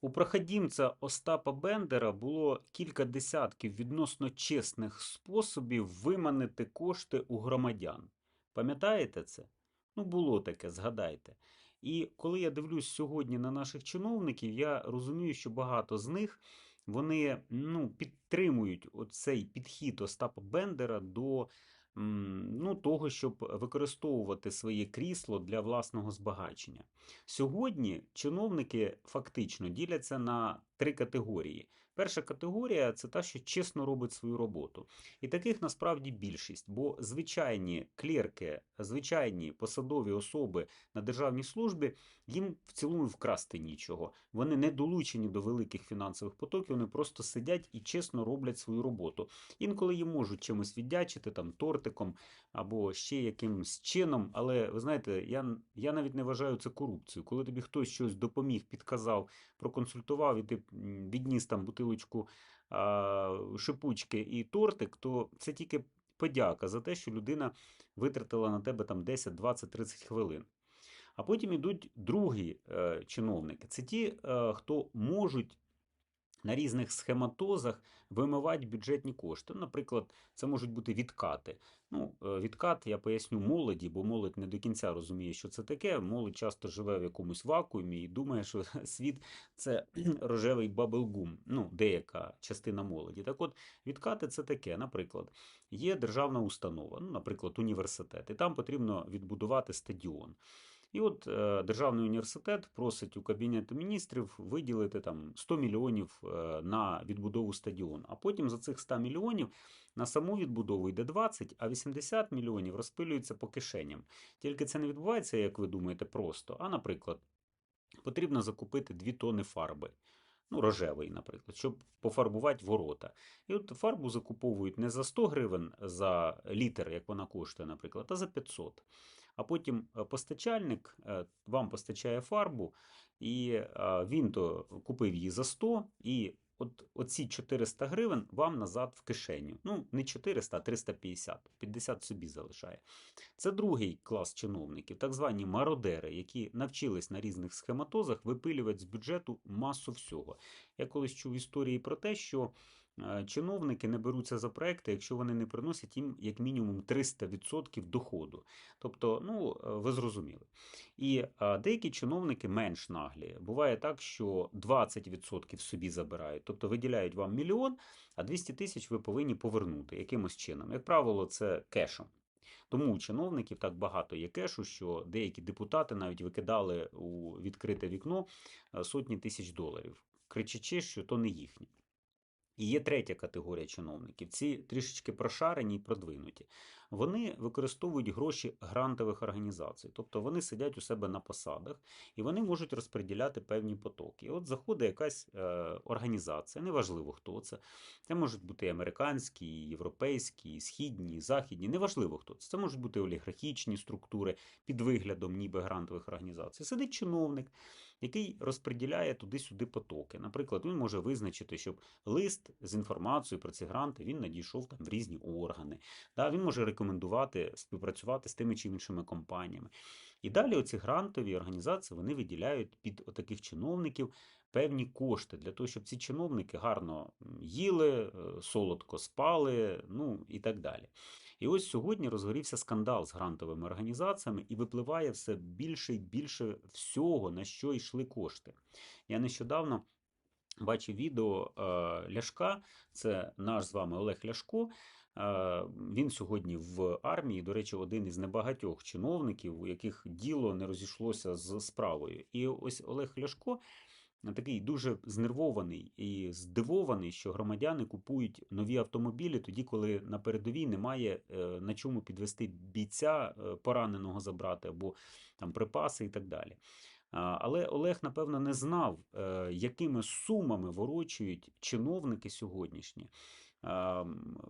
У проходімця Остапа Бендера було кілька десятків відносно чесних способів виманити кошти у громадян. Пам'ятаєте це? Ну, було таке, згадайте. І коли я дивлюсь сьогодні на наших чиновників, я розумію, що багато з них вони ну, підтримують оцей підхід Остапа Бендера до ну, того, щоб використовувати своє крісло для власного збагачення. Сьогодні чиновники фактично діляться на три категорії. Перша категорія це та, що чесно робить свою роботу. І таких насправді більшість, бо звичайні клерки, звичайні посадові особи на державній службі, їм в цілому вкрасти нічого. Вони не долучені до великих фінансових потоків, вони просто сидять і чесно роблять свою роботу. Інколи їм можуть чимось віддячити, там тортиком або ще якимось чином. Але ви знаєте, я, я навіть не вважаю це корупцією. Коли тобі хтось щось допоміг, підказав, проконсультував, і ти відніс там бутилочку шипучки і тортик, то це тільки подяка за те, що людина витратила на тебе там 10, 20, 30 хвилин. А потім йдуть другі е, чиновники. Це ті, е, хто можуть на різних схематозах вимивати бюджетні кошти. Ну, Наприклад, це можуть бути відкати. Ну, е, відкат я поясню молоді, бо молодь не до кінця розуміє, що це таке. Молодь часто живе в якомусь вакуумі і думає, що світ це рожевий баблгум, ну, деяка частина молоді. Так от, відкати це таке. Наприклад, є державна установа, ну, наприклад, університет, і там потрібно відбудувати стадіон. І от е, Державний університет просить у Кабінету міністрів виділити там 100 мільйонів е, на відбудову стадіону. А потім за цих 100 мільйонів на саму відбудову йде 20, а 80 мільйонів розпилюються по кишеням. Тільки це не відбувається, як ви думаєте, просто. А, наприклад, потрібно закупити 2 тони фарби. Ну, рожевий, наприклад, щоб пофарбувати ворота. І от фарбу закуповують не за 100 гривень за літр, як вона коштує, наприклад, а за 500. А потім е, постачальник е, вам постачає фарбу, і е, він то купив її за 100, і от оці 400 гривень вам назад в кишеню. Ну, не 400, а 350, 50 собі залишає. Це другий клас чиновників, так звані мародери, які навчились на різних схематозах випилювати з бюджету масу всього. Я колись чув історії про те, що чиновники не беруться за проекти, якщо вони не приносять їм як мінімум 300% доходу. Тобто, ну, е, ви зрозуміли. І е, деякі чиновники менш наглі. Буває так, що 20% собі забирають, тобто виділяють вам мільйон, а 200 тисяч ви повинні повернути якимось чином. Як правило, це кешем. Тому у чиновників так багато є кешу, що деякі депутати навіть викидали у відкрите вікно е, сотні тисяч доларів, кричачи, що то не їхнє. І є третя категорія чиновників. Ці трішечки прошарені і продвинуті. Вони використовують гроші грантових організацій, тобто вони сидять у себе на посадах і вони можуть розподіляти певні потоки. І от заходить якась е, організація, неважливо хто це. Це можуть бути і американські, і європейські, і східні, і західні, неважливо хто це. Це можуть бути олігархічні структури під виглядом ніби грантових організацій. Сидить чиновник, який розподіляє туди-сюди потоки. Наприклад, він може визначити, щоб лист з інформацією про ці гранти він надійшов там в різні органи. Да, Він може рекомендувати співпрацювати з тими чи іншими компаніями. І далі оці грантові організації вони виділяють під таких чиновників певні кошти для того, щоб ці чиновники гарно їли, е, солодко спали, ну і так далі. І ось сьогодні розгорівся скандал з грантовими організаціями і випливає все більше і більше всього, на що йшли кошти. Я нещодавно бачив відео е, Ляшка, це наш з вами Олег Ляшко. Е, Він сьогодні в армії, до речі, один із небагатьох чиновників, у яких діло не розійшлося з справою. І ось Олег Ляшко такий дуже знервований і здивований, що громадяни купують нові автомобілі тоді, коли на передовій немає е, на чому підвести бійця е, пораненого забрати або там припаси і так далі. Але Олег, напевно, не знав, е, якими сумами ворочують чиновники сьогоднішні,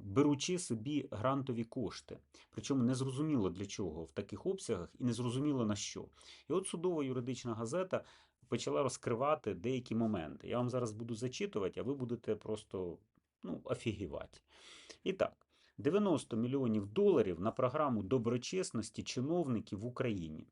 беручи собі грантові кошти. Причому незрозуміло для чого в таких обсягах і незрозуміло на що. І от судова юридична газета почала розкривати деякі моменти. Я вам зараз буду зачитувати, а ви будете просто ну, офігівати. І так. 90 мільйонів доларів на програму доброчесності чиновників в Україні.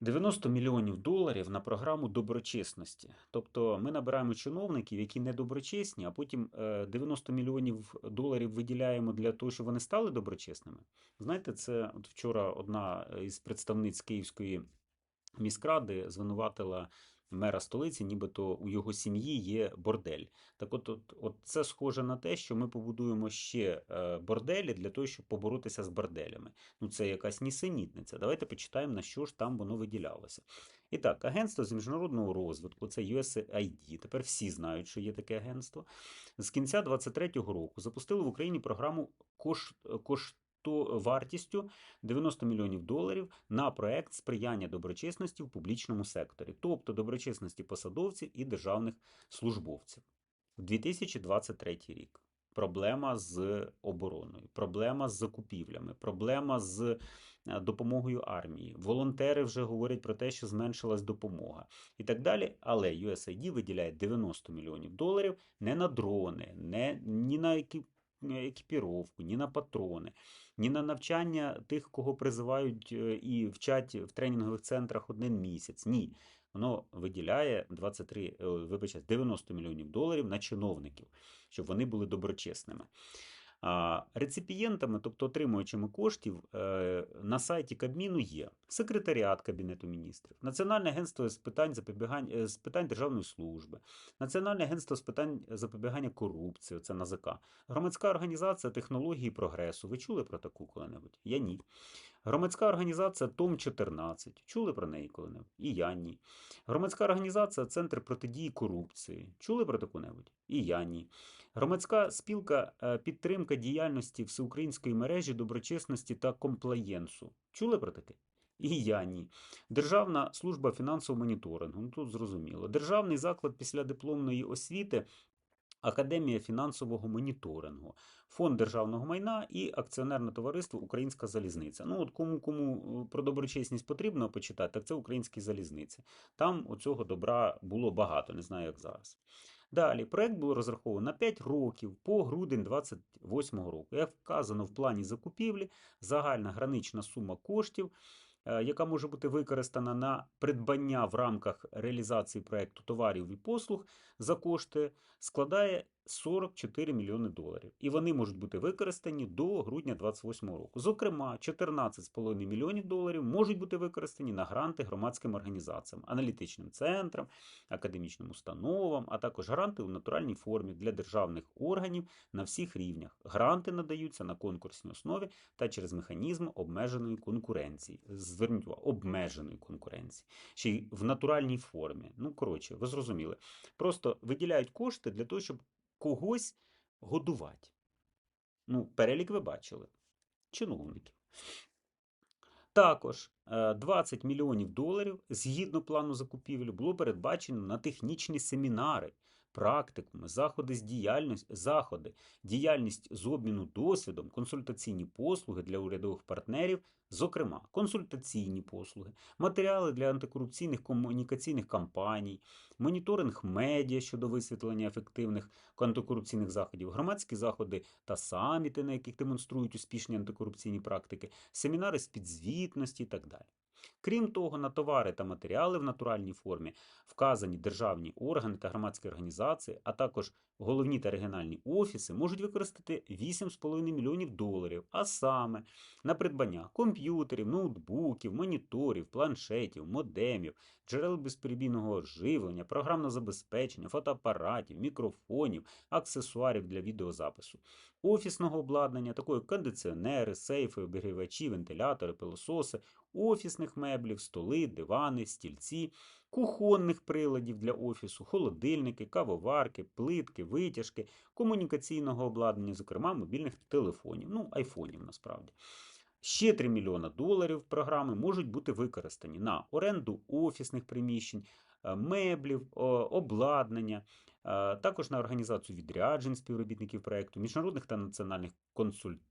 90 мільйонів доларів на програму доброчесності. Тобто ми набираємо чиновників, які не доброчесні, а потім е, 90 мільйонів доларів виділяємо для того, щоб вони стали доброчесними. Знаєте, це от вчора одна із представниць Київської міськради звинуватила мера столиці, нібито у його сім'ї є бордель. Так от, от, от це схоже на те, що ми побудуємо ще е, борделі для того, щоб поборотися з борделями. Ну, це якась нісенітниця. Давайте почитаємо, на що ж там воно виділялося. І так, агентство з міжнародного розвитку, це USAID. Тепер всі знають, що є таке агентство. З кінця 2023 року запустили в Україні програму кош, кош, то вартістю 90 мільйонів доларів на проект сприяння доброчесності в публічному секторі, тобто доброчесності посадовців і державних службовців. 2023 рік. Проблема з обороною, проблема з закупівлями, проблема з е, допомогою армії. Волонтери вже говорять про те, що зменшилась допомога і так далі. Але USAID виділяє 90 мільйонів доларів не на дрони, не ні на екіпіровку, ні на патрони, ні на навчання тих, кого призивають е, і вчать в тренінгових центрах один місяць. Ні. Воно виділяє 23, е, вибачте, 90 мільйонів доларів на чиновників, щоб вони були доброчесними. Реципієнтами, тобто отримувачами коштів, е, на сайті Кабміну є секретаріат Кабінету міністрів, Національне агентство з питань запобігання е, з питань державної служби, Національне агентство з питань запобігання корупції, це НАЗК, громадська організація технології прогресу. Ви чули про таку коли-небудь? Я ні. Громадська організація Том 14. Чули про неї коли-небудь? І я ні. Громадська організація Центр протидії корупції. Чули про таку-небудь? І я ні. Громадська спілка е, підтримка діяльності всеукраїнської мережі доброчесності та комплаєнсу. Чули про таке? І я ні. Державна служба фінансового моніторингу. Ну тут зрозуміло. Державний заклад після дипломної освіти. Академія фінансового моніторингу, фонд державного майна і акціонерне товариство Українська залізниця. Ну от кому кому про доброчесність потрібно почитати, так це Українські залізниці. Там оцього добра було багато, не знаю, як зараз. Далі, проект був розрахований на 5 років по грудень 2028 року. Як вказано в плані закупівлі, загальна гранична сума коштів, е, яка може бути використана на придбання в рамках реалізації проекту товарів і послуг за кошти, складає 44 мільйони доларів. І вони можуть бути використані до грудня 2028 року. Зокрема, 14,5 мільйонів доларів можуть бути використані на гранти громадським організаціям, аналітичним центрам, академічним установам, а також гранти у натуральній формі для державних органів на всіх рівнях. Гранти надаються на конкурсній основі та через механізм обмеженої конкуренції. Зверніть увагу, обмеженої конкуренції. Ще й в натуральній формі. Ну, коротше, ви зрозуміли. Просто виділяють кошти для того, щоб когось годувати. Ну, перелік ви бачили. Чиновників. Також е, 20 мільйонів доларів згідно плану закупівлі було передбачено на технічні семінари, практикуми, заходи з діяльності, заходи, діяльність з обміну досвідом, консультаційні послуги для урядових партнерів, зокрема, консультаційні послуги, матеріали для антикорупційних комунікаційних кампаній, моніторинг медіа щодо висвітлення ефективних антикорупційних заходів, громадські заходи та саміти, на яких демонструють успішні антикорупційні практики, семінари з підзвітності і так далі. Крім того, на товари та матеріали в натуральній формі вказані державні органи та громадські організації, а також головні та регіональні офіси можуть використати 8,5 мільйонів доларів, а саме на придбання комп'ютерів, ноутбуків, моніторів, планшетів, модемів, джерел безперебійного живлення, програмного забезпечення, фотоапаратів, мікрофонів, аксесуарів для відеозапису, офісного обладнання, такої кондиціонери, сейфи, обігрівачі, вентилятори, пилососи, офісних меблів, столи, дивани, стільці, кухонних приладів для офісу, холодильники, кавоварки, плитки, витяжки, комунікаційного обладнання, зокрема мобільних телефонів, ну, айфонів насправді. Ще 3 мільйона доларів програми можуть бути використані на оренду офісних приміщень, е, меблів, обладнання, е, також на організацію відряджень співробітників проєкту, міжнародних та національних консультантів,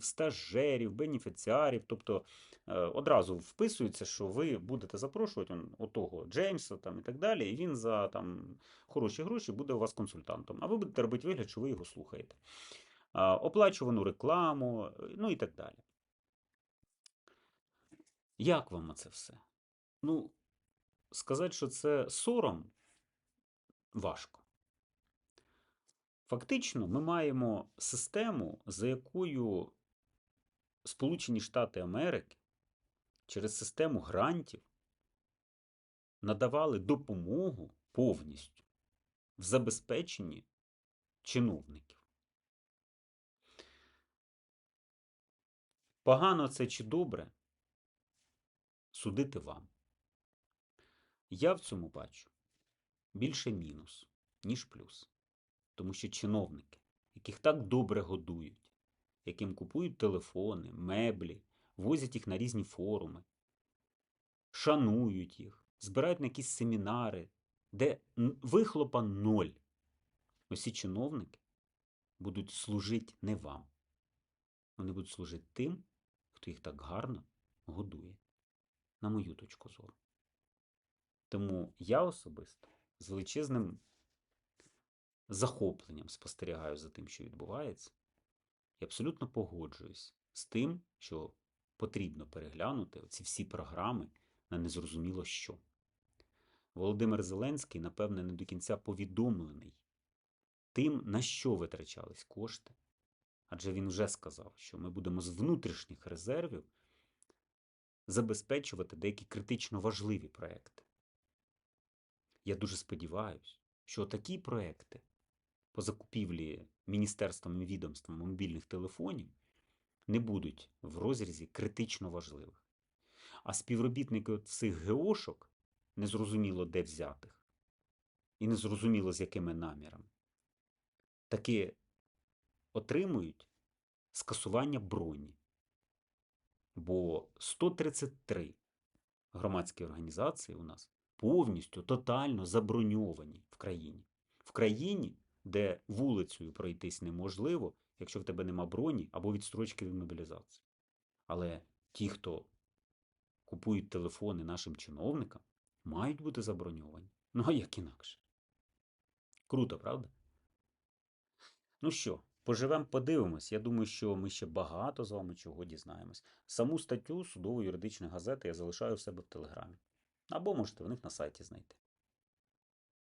стажерів, бенефіціарів. Тобто е, одразу вписується, що ви будете запрошувати отого Джеймса там, і так далі, і він за там, хороші гроші буде у вас консультантом. А ви будете робити вигляд, що ви його слухаєте. Оплачувану рекламу, ну і так далі. Як вам оце все? Ну, сказати, що це сором важко. Фактично, ми маємо систему, за якою Сполучені Штати Америки через систему грантів надавали допомогу повністю в забезпеченні чиновників. Погано це чи добре судити вам. Я в цьому бачу більше мінус, ніж плюс. Тому що чиновники, яких так добре годують, яким купують телефони, меблі, возять їх на різні форуми, шанують їх, збирають на якісь семінари, де вихлопа ноль. Усі чиновники будуть служити не вам. Вони будуть служити тим, хто їх так гарно годує, на мою точку зору. Тому я особисто з величезним захопленням спостерігаю за тим, що відбувається, і абсолютно погоджуюсь з тим, що потрібно переглянути ці всі програми на незрозуміло що. Володимир Зеленський, напевне, не до кінця повідомлений тим, на що витрачались кошти. Адже він вже сказав, що ми будемо з внутрішніх резервів забезпечувати деякі критично важливі проекти. Я дуже сподіваюся, що такі проекти по закупівлі міністерством і відомством мобільних телефонів не будуть в розрізі критично важливих. А співробітники цих ГОшок, незрозуміло де взятих, і незрозуміло з якими намірами, таки отримують скасування броні. Бо 133 громадські організації у нас повністю тотально заброньовані в країні. В країні, де вулицею пройтись неможливо, якщо в тебе нема броні або відстрочки від мобілізації. Але ті, хто купують телефони нашим чиновникам, мають бути заброньовані. Ну а як інакше? Круто, правда? Ну що, поживемо, подивимось. Я думаю, що ми ще багато з вами чого дізнаємось. Саму статтю судово-юридичної газети я залишаю в себе в телеграмі. Або можете в них на сайті знайти.